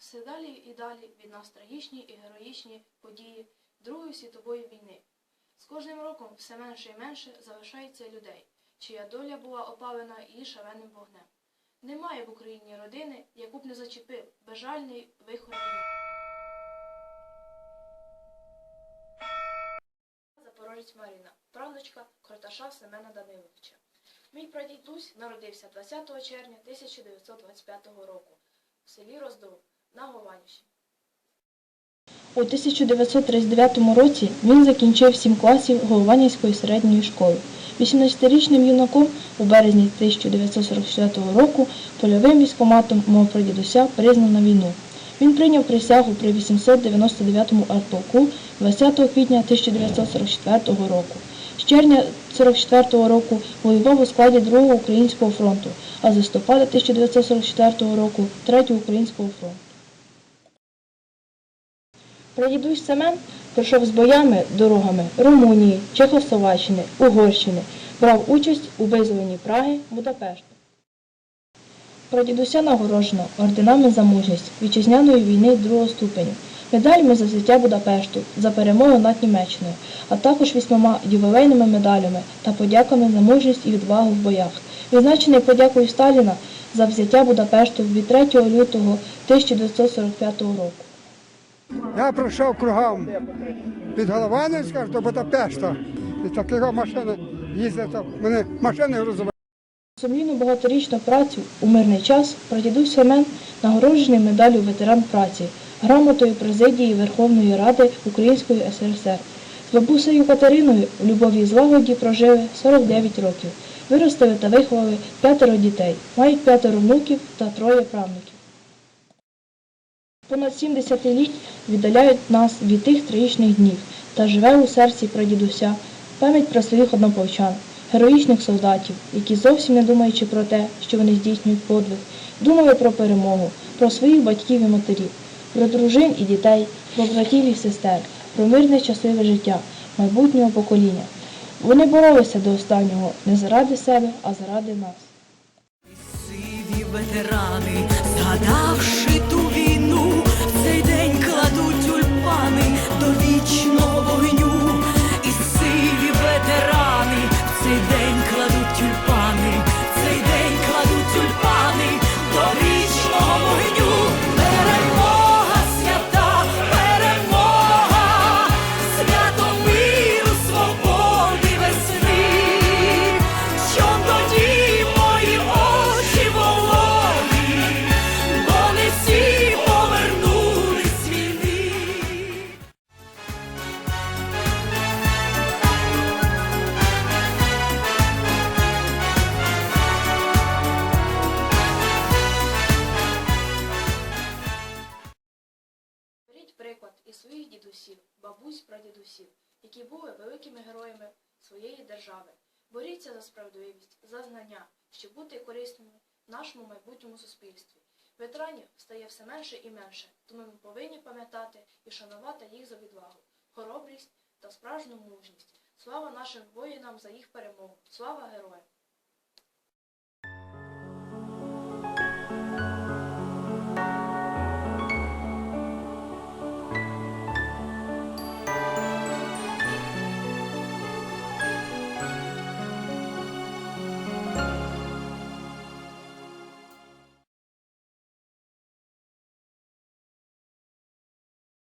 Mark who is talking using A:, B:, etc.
A: Все далі і далі від нас трагічні і героїчні події Другої світової війни. З кожним роком все менше і менше залишається людей, чия доля була опалена її шаленим вогнем. Немає в Україні родини, яку б не зачепив безжальний вихор. Запорожець Маріна, правнучка Корташа Семена Даниловича. Мій прадідусь народився 20 червня 1925 року в селі Роздол на Голландщині.
B: У 1939 році він закінчив 7 класів Голованівської середньої школи. 18-річним юнаком у березні 1944 року польовим військоматом мого прадідуся на війну. Він прийняв присягу при 899-му артполку 20 квітня 1944 року. З червня 1944 року воював у складі 2-го Українського фронту, а з листопада 1944 року 3-го Українського фронту. Прадідусь Семен пройшов з боями дорогами Румунії, Чехословаччини, Угорщини, брав участь у визволенні Праги, Будапешту. Прадідуся нагороджено орденами за мужність вітчизняної війни другого ступеню, медалями за взяття Будапешту, за перемогу над Німеччиною, а також вісьмома ювілейними медалями та подяками за мужність і відвагу в боях. Відзначений подякою Сталіна за взяття Будапешту від 3 лютого 1945 року.
C: Я пройшов кругом від Голованівська до Будапешта. І такого машини їздять, мене машини грузові.
B: Сумлінну багаторічну працю у мирний час прадідусь Семен нагороджений медаллю ветеран праці, грамотою президії Верховної Ради Української СРСР. З бабусею Катериною в любові і злагоді прожили 49 років. Виростили та виховали п'ятеро дітей, мають п'ятеро внуків та троє правнуків. Понад 70 літ віддаляють нас від тих трагічних днів та живе у серці прадідуся пам'ять про своїх однополчан, героїчних солдатів, які зовсім не думаючи про те, що вони здійснюють подвиг, думали про перемогу, про своїх батьків і матерів, про дружин і дітей, про братів і сестер, про мирне щасливе життя майбутнього покоління. Вони боролися до останнього не заради себе, а заради нас.
D: Сиві ветерани, згадавши
A: приклад із своїх дідусів, бабусь, прадідусів, які були великими героями своєї держави. Боріться за справедливість, за знання, щоб бути корисними в нашому майбутньому суспільстві. Ветеранів стає все менше і менше, тому ми повинні пам'ятати і шанувати їх за відвагу, хоробрість та справжню мужність. Слава нашим воїнам за їх перемогу! Слава героям!